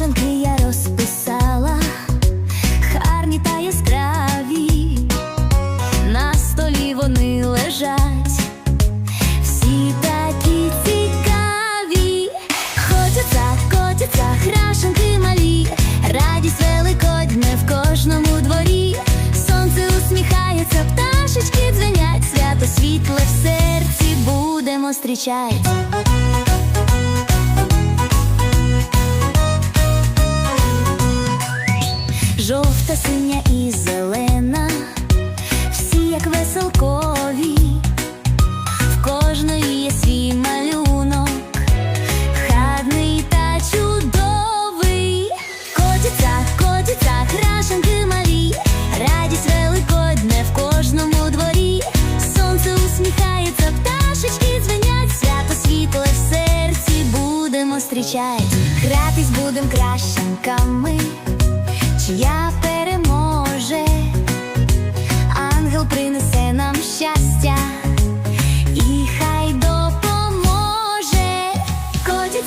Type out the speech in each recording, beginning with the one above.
Машинки я розписала, гарні та яскраві, на столі вони лежать, всі такі цікаві, Котяться, котяться, храшенки малі, радість великодня в кожному дворі, сонце усміхається, пташечки дзвенять, свято світле в серці будемо зустрічать. Жовта, синя і зелена, всі як веселкові, в кожної є свій малюнок, хадний та чудовий. Котяться, котяться, крашенки малі, радість великодне в кожному дворі. Сонце усміхається, пташечки дзвенять, свято світле в серці будемо зустрічать. Гратись будем кращенками,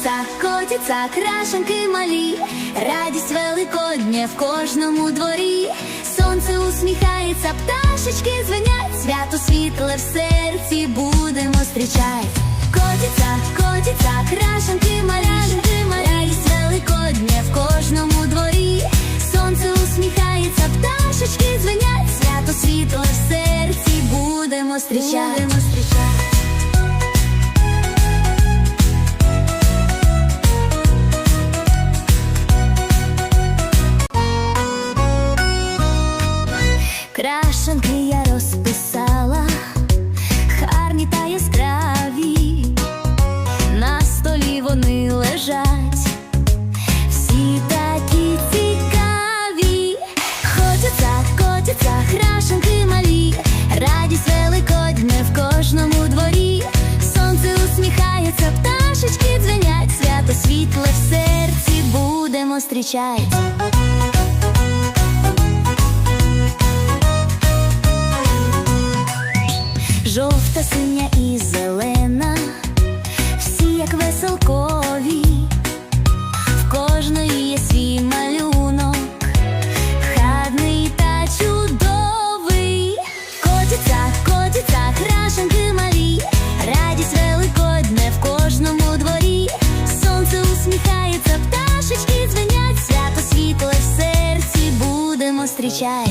Котяться, котяться, крашенки малі, радість великодня в кожному дворі. Сонце усміхається, пташечки дзвенять, свято світле в серці будемо зустрічать. Котяться, котяться, крашенки маляшенки, радість великодня в кожному дворі. Сонце усміхається, пташечки дзвенять, свято світле в серці будемо зустрічати. Зустрічать. Жовта, синя і зелена, всі як веселкові, shy.